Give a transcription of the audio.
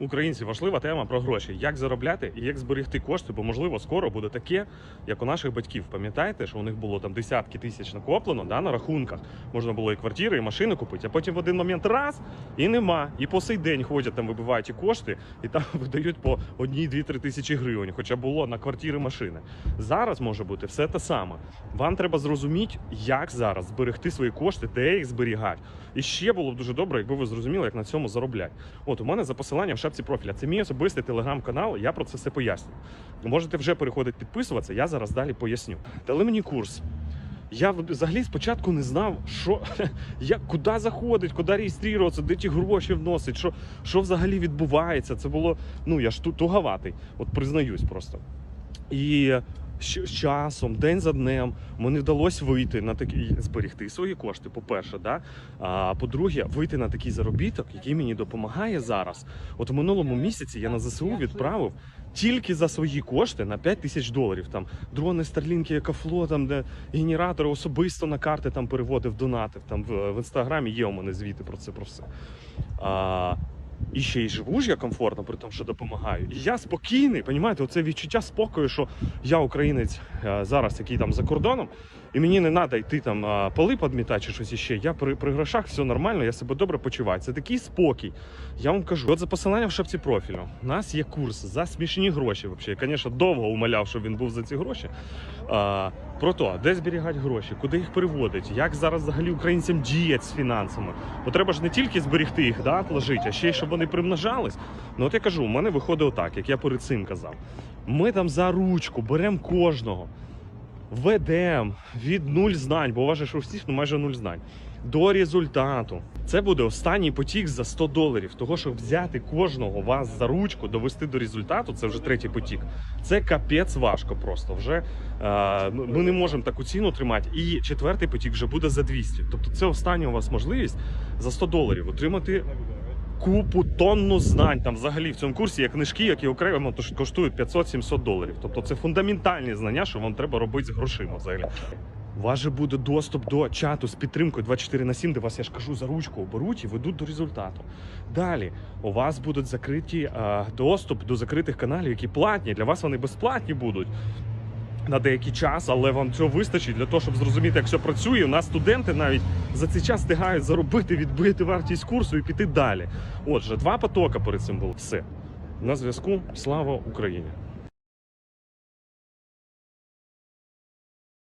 Українці, важлива тема про гроші. Як заробляти і як зберегти кошти, бо можливо скоро буде таке, як у наших батьків. Пам'ятаєте, що у них було там десятки тисяч накоплено да, на рахунках. Можна було і квартири, і машини купити, а потім в один момент раз і нема. І по сей день ходять там, вибивають ті кошти, і там видають по одній, дві, три тисячі гривень, хоча було на квартири машини. Зараз може бути все те саме. Вам треба зрозуміти, як зараз зберегти свої кошти, де їх зберігати. І ще було б дуже добре, якби ви зрозуміли, як на цьому заробляти. От у мене за посиланням в шапці профіля. Це мій особистий телеграм-канал. Я про це все поясню. Можете вже переходити підписуватися. Я зараз далі поясню. Дали мені курс. Я взагалі спочатку не знав, що як куди заходить, куди реєструватися, де ті гроші вносить, що, що взагалі відбувається. Це було ну я ж ту- туговатий, от признаюсь просто. І з з часом, день за днем, мені вдалося вийти на такий зберегти свої кошти. По-перше, да? а по-друге, вийти на такий заробіток, який мені допомагає зараз. От в минулому місяці я на ЗСУ відправив тільки за свої кошти на 5 тисяч доларів. Там дрони, старлінки, екафло, там де генератори особисто на карти там переводив, донатив. Там в, в інстаграмі є у мене звіти про це про все. А, і ще й живу ж я комфортно, при тому, що допомагаю. І я спокійний, понімаєте, оце відчуття спокою, що я українець е, зараз, який там за кордоном, і мені не треба йти там е, поли підмітати чи щось іще. Я при, при грошах все нормально, я себе добре почуваю. Це такий спокій. Я вам кажу, от за посиланням в шапці профілю. У нас є курс за смішні гроші. Взагалі, я, звісно, довго умоляв, щоб він був за ці гроші. Про те, де зберігати гроші, куди їх переводить, як зараз взагалі українцям діяти з фінансами. Бо треба ж не тільки зберігти їх, да, отложити, а ще й щоб вони примножались. Ну от я кажу, у мене виходить отак, як я перед цим казав. Ми там за ручку беремо кожного, ведемо від нуль знань, бо у вас у всіх ну, майже нуль знань. До результату. Це буде останній потік за 100 доларів. Того, щоб взяти кожного вас за ручку, довести до результату, це вже третій потік. Це капець важко просто. Вже е, ми не можемо таку ціну тримати. І четвертий потік вже буде за 200. Тобто це остання у вас можливість за 100 доларів отримати купу тонну знань. Там взагалі в цьому курсі є книжки, які окремо тож коштують 500-700 доларів. Тобто це фундаментальні знання, що вам треба робити з грошима взагалі. У вас же буде доступ до чату з підтримкою 24 на 7, де вас, я ж кажу, за ручку беруть і ведуть до результату. Далі у вас будуть закриті е, доступ до закритих каналів, які платні. Для вас вони безплатні будуть. На деякий час, але вам цього вистачить для того, щоб зрозуміти, як все працює. У нас студенти навіть за цей час встигають заробити, відбити вартість курсу і піти далі. Отже, два потоки перед цим було. Все. На зв'язку. Слава Україні!